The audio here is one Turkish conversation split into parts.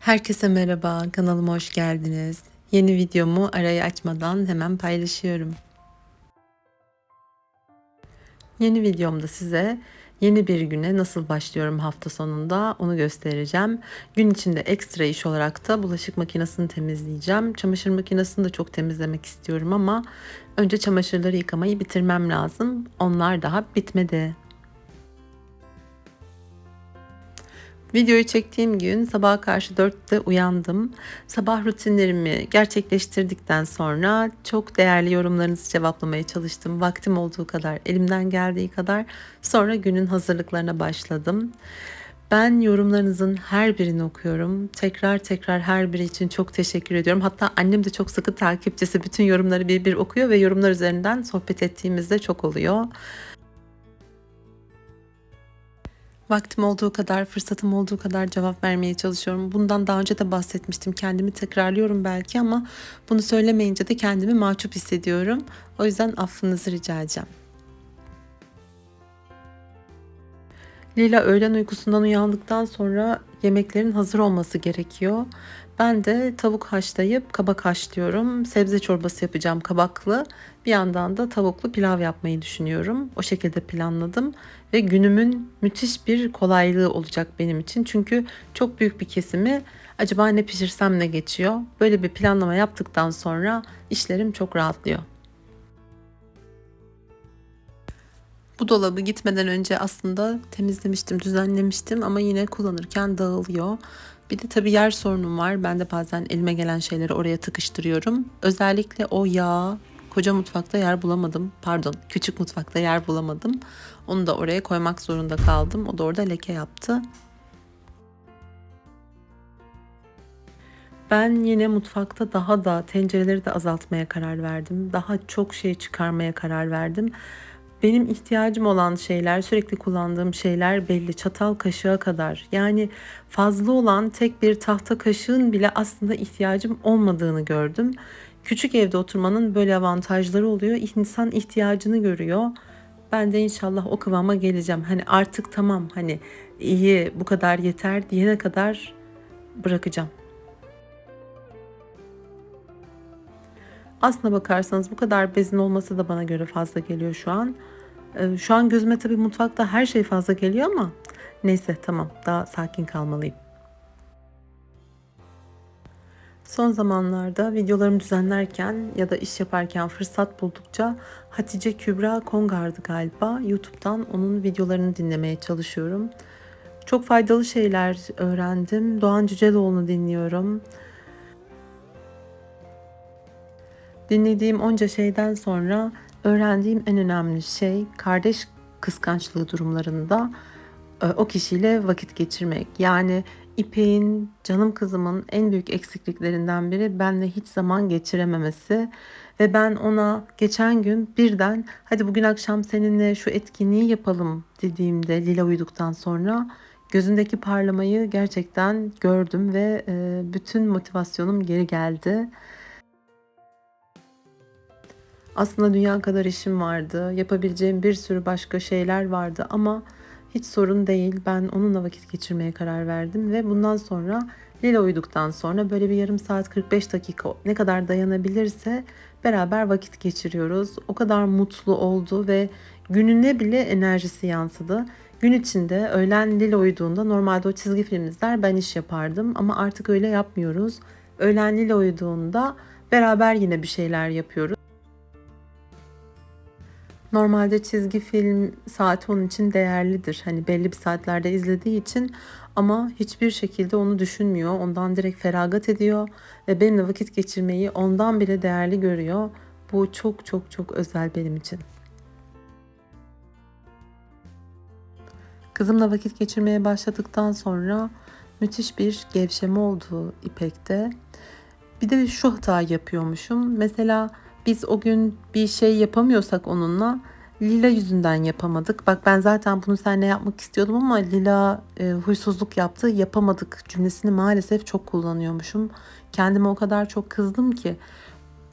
Herkese merhaba, kanalıma hoş geldiniz. Yeni videomu arayı açmadan hemen paylaşıyorum. Yeni videomda size yeni bir güne nasıl başlıyorum hafta sonunda onu göstereceğim. Gün içinde ekstra iş olarak da bulaşık makinesini temizleyeceğim. Çamaşır makinesini de çok temizlemek istiyorum ama önce çamaşırları yıkamayı bitirmem lazım. Onlar daha bitmedi. Videoyu çektiğim gün sabaha karşı 4'te uyandım. Sabah rutinlerimi gerçekleştirdikten sonra çok değerli yorumlarınızı cevaplamaya çalıştım. Vaktim olduğu kadar, elimden geldiği kadar sonra günün hazırlıklarına başladım. Ben yorumlarınızın her birini okuyorum. Tekrar tekrar her biri için çok teşekkür ediyorum. Hatta annem de çok sıkı takipçisi. Bütün yorumları bir bir okuyor ve yorumlar üzerinden sohbet ettiğimizde çok oluyor. Vaktim olduğu kadar, fırsatım olduğu kadar cevap vermeye çalışıyorum. Bundan daha önce de bahsetmiştim. Kendimi tekrarlıyorum belki ama bunu söylemeyince de kendimi mahcup hissediyorum. O yüzden affınızı rica edeceğim. Lila öğlen uykusundan uyandıktan sonra yemeklerin hazır olması gerekiyor. Ben de tavuk haşlayıp kabak haşlıyorum. Sebze çorbası yapacağım kabaklı. Bir yandan da tavuklu pilav yapmayı düşünüyorum. O şekilde planladım ve günümün müthiş bir kolaylığı olacak benim için. Çünkü çok büyük bir kesimi acaba ne pişirsem ne geçiyor. Böyle bir planlama yaptıktan sonra işlerim çok rahatlıyor. Bu dolabı gitmeden önce aslında temizlemiştim, düzenlemiştim ama yine kullanırken dağılıyor. Bir de tabii yer sorunum var. Ben de bazen elime gelen şeyleri oraya tıkıştırıyorum. Özellikle o yağ, koca mutfakta yer bulamadım. Pardon, küçük mutfakta yer bulamadım. Onu da oraya koymak zorunda kaldım. O da orada leke yaptı. Ben yine mutfakta daha da tencereleri de azaltmaya karar verdim. Daha çok şey çıkarmaya karar verdim. Benim ihtiyacım olan şeyler, sürekli kullandığım şeyler belli. Çatal kaşığa kadar. Yani fazla olan tek bir tahta kaşığın bile aslında ihtiyacım olmadığını gördüm. Küçük evde oturmanın böyle avantajları oluyor. İnsan ihtiyacını görüyor. Ben de inşallah o kıvama geleceğim. Hani artık tamam hani iyi bu kadar yeter diyene kadar bırakacağım. Aslına bakarsanız bu kadar bezin olması da bana göre fazla geliyor şu an. Ee, şu an gözüme tabii mutfakta her şey fazla geliyor ama neyse tamam daha sakin kalmalıyım. Son zamanlarda videolarımı düzenlerken ya da iş yaparken fırsat buldukça Hatice Kübra Kongar'dı galiba. YouTube'dan onun videolarını dinlemeye çalışıyorum. Çok faydalı şeyler öğrendim. Doğan Cüceloğlu'nu dinliyorum. Dinlediğim onca şeyden sonra öğrendiğim en önemli şey kardeş kıskançlığı durumlarında e, o kişiyle vakit geçirmek. Yani İpek'in, canım kızımın en büyük eksikliklerinden biri benle hiç zaman geçirememesi. Ve ben ona geçen gün birden hadi bugün akşam seninle şu etkinliği yapalım dediğimde Lila uyuduktan sonra gözündeki parlamayı gerçekten gördüm ve e, bütün motivasyonum geri geldi. Aslında dünya kadar işim vardı. Yapabileceğim bir sürü başka şeyler vardı ama hiç sorun değil. Ben onunla vakit geçirmeye karar verdim ve bundan sonra Lila uyuduktan sonra böyle bir yarım saat 45 dakika ne kadar dayanabilirse beraber vakit geçiriyoruz. O kadar mutlu oldu ve gününe bile enerjisi yansıdı. Gün içinde öğlen Lila uyuduğunda normalde o çizgi film izler ben iş yapardım ama artık öyle yapmıyoruz. Öğlen Lila uyuduğunda beraber yine bir şeyler yapıyoruz. Normalde çizgi film saati onun için değerlidir. Hani belli bir saatlerde izlediği için ama hiçbir şekilde onu düşünmüyor. Ondan direkt feragat ediyor ve benimle vakit geçirmeyi ondan bile değerli görüyor. Bu çok çok çok özel benim için. Kızımla vakit geçirmeye başladıktan sonra müthiş bir gevşeme oldu İpek'te. Bir de şu hata yapıyormuşum. Mesela biz o gün bir şey yapamıyorsak onunla Lila yüzünden yapamadık. Bak ben zaten bunu seninle yapmak istiyordum ama Lila e, huysuzluk yaptı. Yapamadık cümlesini maalesef çok kullanıyormuşum. Kendime o kadar çok kızdım ki.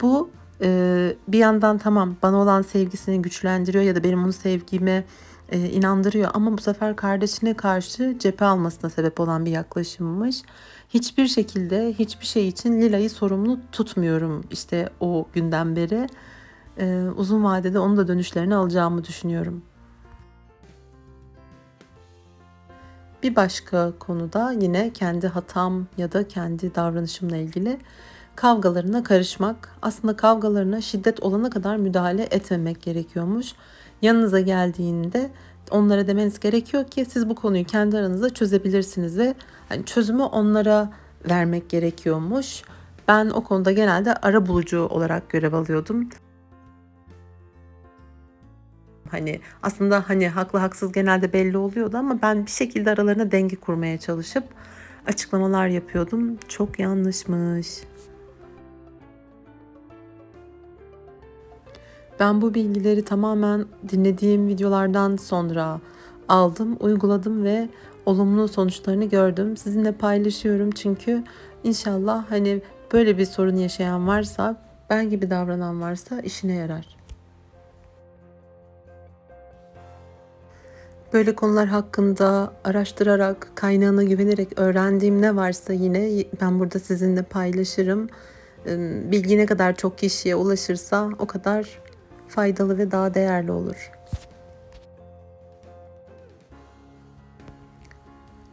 Bu e, bir yandan tamam bana olan sevgisini güçlendiriyor ya da benim onu sevgimi e, inandırıyor ama bu sefer kardeşine karşı cephe almasına sebep olan bir yaklaşımmış. Hiçbir şekilde hiçbir şey için Lila'yı sorumlu tutmuyorum işte o günden beri. E, uzun vadede onun da dönüşlerini alacağımı düşünüyorum. Bir başka konuda yine kendi hatam ya da kendi davranışımla ilgili kavgalarına karışmak. Aslında kavgalarına şiddet olana kadar müdahale etmemek gerekiyormuş. Yanınıza geldiğinde onlara demeniz gerekiyor ki siz bu konuyu kendi aranızda çözebilirsiniz ve hani çözümü onlara vermek gerekiyormuş. Ben o konuda genelde ara bulucu olarak görev alıyordum. Hani aslında hani haklı haksız genelde belli oluyordu ama ben bir şekilde aralarına denge kurmaya çalışıp açıklamalar yapıyordum. Çok yanlışmış. Ben bu bilgileri tamamen dinlediğim videolardan sonra aldım, uyguladım ve olumlu sonuçlarını gördüm. Sizinle paylaşıyorum çünkü inşallah hani böyle bir sorun yaşayan varsa, ben gibi davranan varsa işine yarar. Böyle konular hakkında araştırarak, kaynağına güvenerek öğrendiğim ne varsa yine ben burada sizinle paylaşırım. Bilgi ne kadar çok kişiye ulaşırsa o kadar faydalı ve daha değerli olur.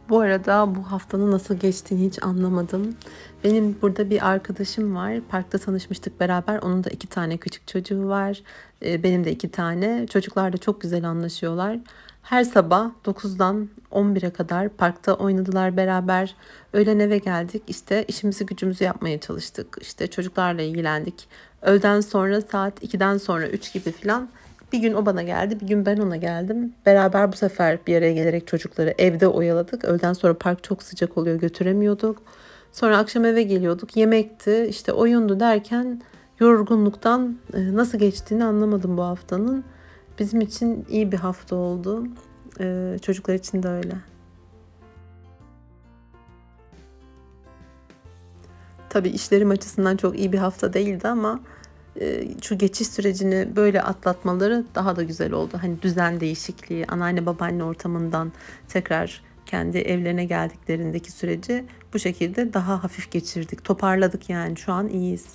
Bu arada bu haftanın nasıl geçtiğini hiç anlamadım. Benim burada bir arkadaşım var. Parkta tanışmıştık beraber. Onun da iki tane küçük çocuğu var. Ee, benim de iki tane. Çocuklar da çok güzel anlaşıyorlar. Her sabah 9'dan 11'e kadar parkta oynadılar beraber. Öğlen eve geldik. İşte işimizi gücümüzü yapmaya çalıştık. İşte çocuklarla ilgilendik. Öğleden sonra saat 2'den sonra 3 gibi falan bir gün o bana geldi, bir gün ben ona geldim. Beraber bu sefer bir araya gelerek çocukları evde oyaladık. Öğleden sonra park çok sıcak oluyor, götüremiyorduk. Sonra akşam eve geliyorduk. Yemekti, işte oyundu derken yorgunluktan e, nasıl geçtiğini anlamadım bu haftanın. Bizim için iyi bir hafta oldu. E, çocuklar için de öyle. Tabii işlerim açısından çok iyi bir hafta değildi ama e, şu geçiş sürecini böyle atlatmaları daha da güzel oldu. Hani düzen değişikliği, anneanne babaanne ortamından tekrar kendi evlerine geldiklerindeki süreci bu şekilde daha hafif geçirdik. Toparladık yani şu an iyiyiz.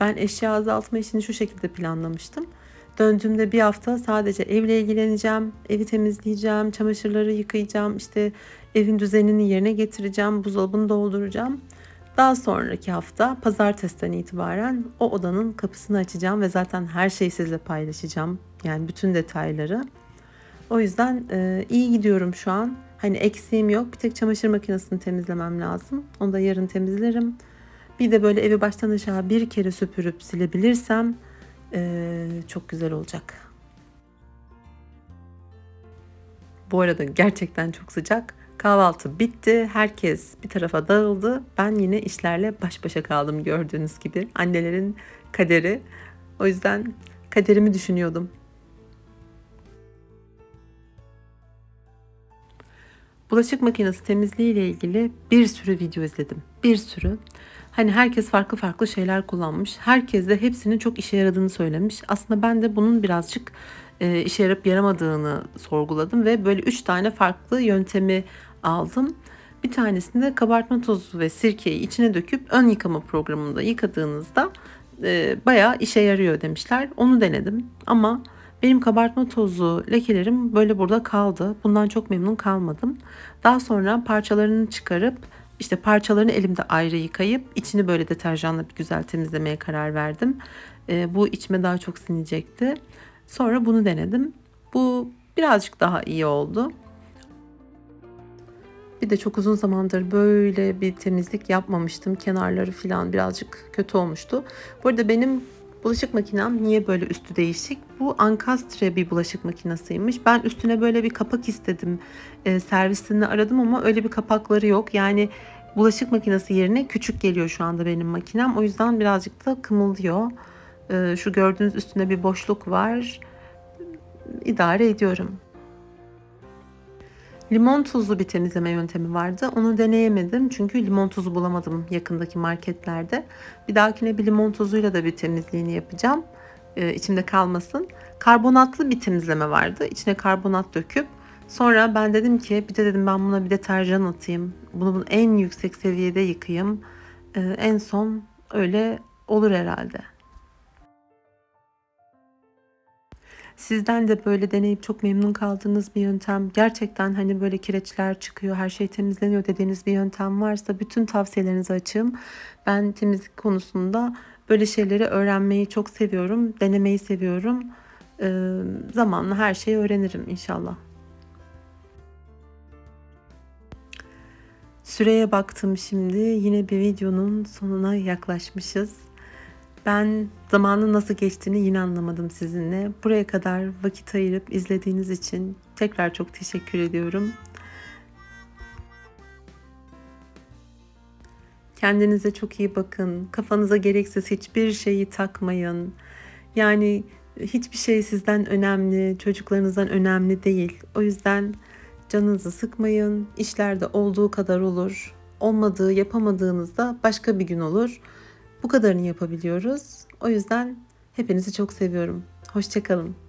Ben eşya azaltma işini şu şekilde planlamıştım. Döndüğümde bir hafta sadece evle ilgileneceğim, evi temizleyeceğim, çamaşırları yıkayacağım, işte evin düzenini yerine getireceğim, buzdolabını dolduracağım. Daha sonraki hafta pazartesiden itibaren o odanın kapısını açacağım ve zaten her şeyi sizle paylaşacağım. Yani bütün detayları. O yüzden e, iyi gidiyorum şu an. Hani eksiğim yok. Bir tek çamaşır makinesini temizlemem lazım. Onu da yarın temizlerim. Bir de böyle evi baştan aşağı bir kere süpürüp silebilirsem e, çok güzel olacak. Bu arada gerçekten çok sıcak. Kahvaltı bitti. Herkes bir tarafa dağıldı. Ben yine işlerle baş başa kaldım gördüğünüz gibi. Annelerin kaderi. O yüzden kaderimi düşünüyordum. Bulaşık makinesi temizliği ile ilgili bir sürü video izledim. Bir sürü. Hani herkes farklı farklı şeyler kullanmış. Herkes de hepsinin çok işe yaradığını söylemiş. Aslında ben de bunun birazcık e, işe yarayıp yaramadığını sorguladım ve böyle üç tane farklı yöntemi aldım. Bir tanesinde kabartma tozu ve sirkeyi içine döküp ön yıkama programında yıkadığınızda e, bayağı işe yarıyor demişler. Onu denedim ama benim kabartma tozu lekelerim böyle burada kaldı. Bundan çok memnun kalmadım. Daha sonra parçalarını çıkarıp işte parçalarını elimde ayrı yıkayıp içini böyle deterjanla bir güzel temizlemeye karar verdim. E, bu içime daha çok sinecekti. Sonra bunu denedim. Bu birazcık daha iyi oldu. Bir de çok uzun zamandır böyle bir temizlik yapmamıştım. Kenarları falan birazcık kötü olmuştu. Bu arada benim bulaşık makinem niye böyle üstü değişik? Bu Ankastre bir bulaşık makinesiymiş. Ben üstüne böyle bir kapak istedim. E, servisini aradım ama öyle bir kapakları yok. Yani bulaşık makinesi yerine küçük geliyor şu anda benim makinem. O yüzden birazcık da kımıldıyor. E, şu gördüğünüz üstünde bir boşluk var. İdare ediyorum. Limon tuzlu bir temizleme yöntemi vardı. Onu deneyemedim çünkü limon tuzu bulamadım yakındaki marketlerde. Bir dahakine bir limon tuzuyla da bir temizliğini yapacağım. Ee, içimde kalmasın. Karbonatlı bir temizleme vardı. İçine karbonat döküp sonra ben dedim ki bir de dedim ben buna bir deterjan atayım. Bunu en yüksek seviyede yıkayayım. Ee, en son öyle olur herhalde. Sizden de böyle deneyip çok memnun kaldığınız bir yöntem, gerçekten hani böyle kireçler çıkıyor, her şey temizleniyor dediğiniz bir yöntem varsa bütün tavsiyelerinizi açığım. Ben temizlik konusunda böyle şeyleri öğrenmeyi çok seviyorum, denemeyi seviyorum. Ee, zamanla her şeyi öğrenirim inşallah. Süreye baktım şimdi. Yine bir videonun sonuna yaklaşmışız. Ben zamanın nasıl geçtiğini yine anlamadım sizinle. Buraya kadar vakit ayırıp izlediğiniz için tekrar çok teşekkür ediyorum. Kendinize çok iyi bakın. Kafanıza gereksiz hiçbir şeyi takmayın. Yani hiçbir şey sizden önemli, çocuklarınızdan önemli değil. O yüzden canınızı sıkmayın. İşlerde olduğu kadar olur. Olmadığı, yapamadığınızda başka bir gün olur. Bu kadarını yapabiliyoruz. O yüzden hepinizi çok seviyorum. Hoşçakalın.